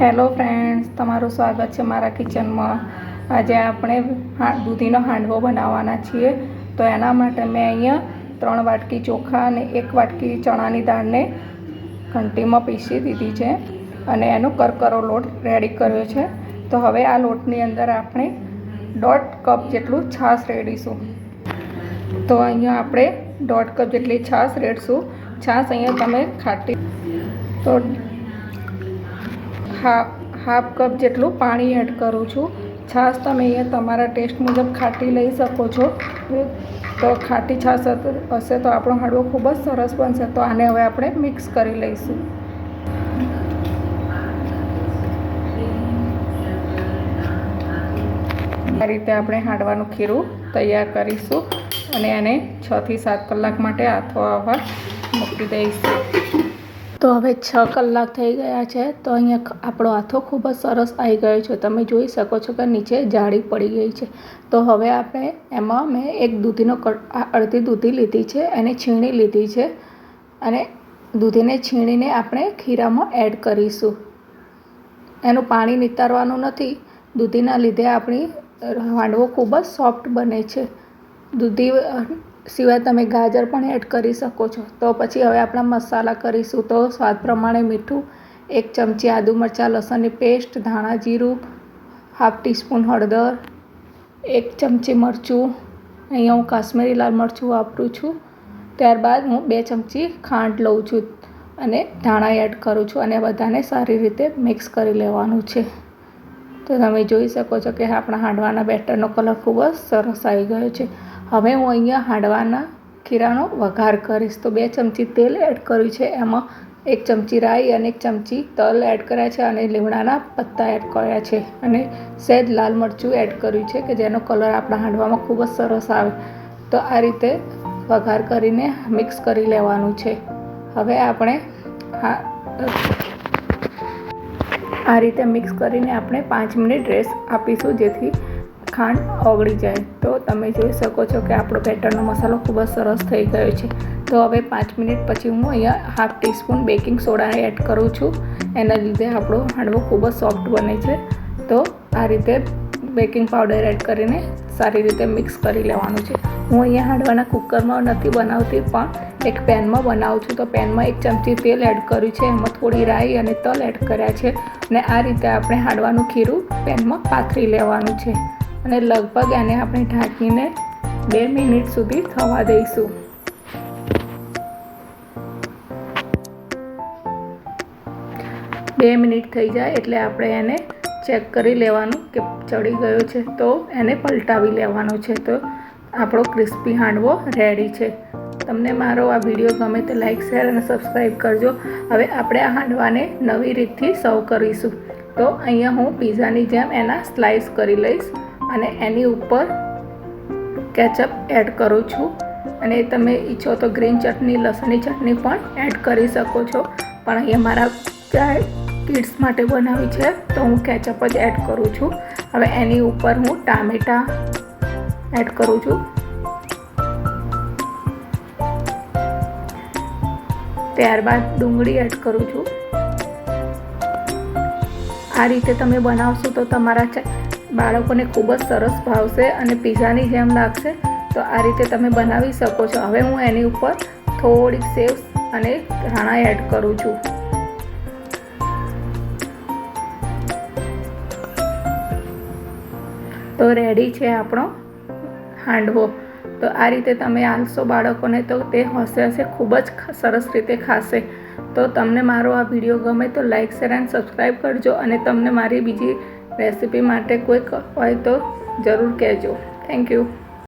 Hello friends, તમારું સ્વાગત છે મારા કિચનમાં. આજે આપણે દૂધીનો હાંડવો બનાવવાના છીએ. તો એના માટે મેં અહીંયા ત્રણ વાટકી ચોખા અને એક વાટકી ચણાની દાળને ઘંટીમાં પીસી દીધી છે અને એનો કરકરો લોટ રેડી કર્યો છે. તો હવે આ લોટની અંદર આપણે દોઢ કપ જેટલું છાશ રેડીશું. તો અહીંયા આપણે દોઢ કપ જેટલી છાશ રેડશું. છાશ અહીંયા તમે ખાટી તો હાફ હાફ કપ જેટલું પાણી એડ કરું છું. છાશ તમે અહીંયા તમારા ટેસ્ટ મુજબ ખાટી લઈ શકો છો. તો ખાટી છાશ હશે તો આપણો હાંડવો ખૂબ જ સરસ બનશે. તો આને હવે આપણે મિક્સ કરી લઈશું. આ રીતે આપણે હાંડવાનું ખીરું તૈયાર કરીશું. અને એને છથી સાત કલાક માટે આથો આવવા મૂકી દઈશું. તો હવે છ કલાક થઈ ગયા છે, તો અહીંયા આપણો હાથો ખૂબ જ સરસ આવી ગયો છે. તમે જોઈ શકો છો કે નીચે જાળી પડી ગઈ છે. તો હવે આપણે એમાં મેં એક દૂધીનો અડધી દૂધી લીધી છે, એને છીણી લીધી છે અને દૂધીને છીણીને આપણે ખીરામાં એડ કરીશું. એનું પાણી નિતારવાનું નથી. દૂધીના લીધે આપણી હાંડવો ખૂબ જ સોફ્ટ બને છે. દૂધી સિવાય તમે ગાજર પણ એડ કરી શકો છો. તો પછી હવે આપણા મસાલા કરીશું. તો સ્વાદ પ્રમાણે મીઠું, એક ચમચી આદુ મરચાં, લસણની પેસ્ટ, ધાણા જીરું, હાફ ટીસ્પૂન હળદર, એક ચમચી મરચું. અહીંયા હું કાશ્મીરી લાલ મરચું વાપરું છું. ત્યારબાદ હું બે ચમચી ખાંડ લઉં છું અને ધાણા એડ કરું છું અને બધાને સારી રીતે મિક્સ કરી લેવાનું છે. તો તમે જોઈ શકો છો કે આપણા હાંડવાના બેટરનો કલર ખૂબ જ સરસ આવી ગયો છે. હવે હું અહીંયા હાંડવાના ખીરાનો વઘાર કરીશ. તો બે ચમચી તેલ એડ કર્યું છે. એમાં એક ચમચી રાઈ અને એક ચમચી તલ એડ કર્યા છે અને લીમડાના પત્તા એડ કર્યા છે. અને સહેજ લાલ મરચું એડ કર્યું છે કે જેનો કલર આપણા હાંડવામાં ખૂબ જ સરસ આવે. તો આ રીતે વઘાર કરીને મિક્સ કરી લેવાનું છે. હવે આપણે આ આ રીતે મિક્સ કરીને આપણે પાંચ મિનિટ રેસ્ટ આપીશું, જેથી ખાંડ ઓગળી જાય. તો તમે જોઈ શકો છો કે આપણો બેટરનો મસાલો ખૂબ જ સરસ થઈ ગયો છે. તો હવે પાંચ મિનિટ પછી હું અહીંયા half teaspoon baking soda add કરું છું. એના લીધે આપણો હાંડવો ખૂબ જ સોફ્ટ બને છે. તો આ રીતે બેકિંગ પાવડર એડ કરીને સારી રીતે મિક્સ કરી લેવાનું છે. હું અહીંયા હાંડવાના કુકરમાં નથી બનાવતી, પણ એક પેનમાં બનાવું છું તો પેનમાં એક ચમચી તેલ એડ કર્યું છે. એમાં થોડી રાઈ અને તલ એડ કર્યા છે અને આ રીતે આપણે હાંડવાનું ખીરું પેનમાં પાથરી લેવાનું છે. અને લગભગ એને આપણે ઢાંકીને બે મિનિટ સુધી થવા દઈશું. બે મિનિટ થઈ જાય એટલે આપણે એને ચેક કરી લેવાનું કે ચડી ગયો છે. તો એને પલટાવી લેવાનો છે. તો આપણો ક્રિસ્પી હાંડવો રેડી છે. તમને મારો આ વીડિયો ગમે તો લાઇક શેર અને સબસ્ક્રાઈબ કરજો. હવે આપણે આ હાંડવાને નવી રીતથી સર્વ કરીશું. તો અહીંયા હું પીઝાની જેમ એના સ્લાઇસ કરી લઈશ અને એની ઉપર કેચઅપ એડ કરું છું. અને તમે ઈચ્છો તો ગ્રીન ચટણી, લસણની ચટણી પણ એડ કરી શકો છો. પણ અહીંયા મારા કિડ્સ માટે બનાવી છે, તો હું કેચઅપ જ એડ કરું છું. હવે એની ઉપર હું ટામેટાં એડ કરું છું. ત્યારબાદ ડુંગળી એડ કરું છું. આ રીતે તમે બનાવશો તો તમારા બાળકોને ખૂબ જ સરસ ભાવશે અને પીઝાની જેમ લાગશે. તો આ રીતે તમે બનાવી શકો છો. હવે હું એની ઉપર થોડીક સેવ અને ધાણા એડ કરું છું. તો રેડી છે આપણો હાંડવો. તો આ રીતે તમે આલશો બાળકોને તો તે હસે હશે ખૂબ જ સરસ રીતે ખાશે. તો તમને મારો આ વીડિયો ગમે તો લાઇક શેર એન્ડ સબસ્ક્રાઈબ કરજો અને તમને મારી બીજી રેસીપી માટે કોઈ હોય તો જરૂર કહેજો. Thank you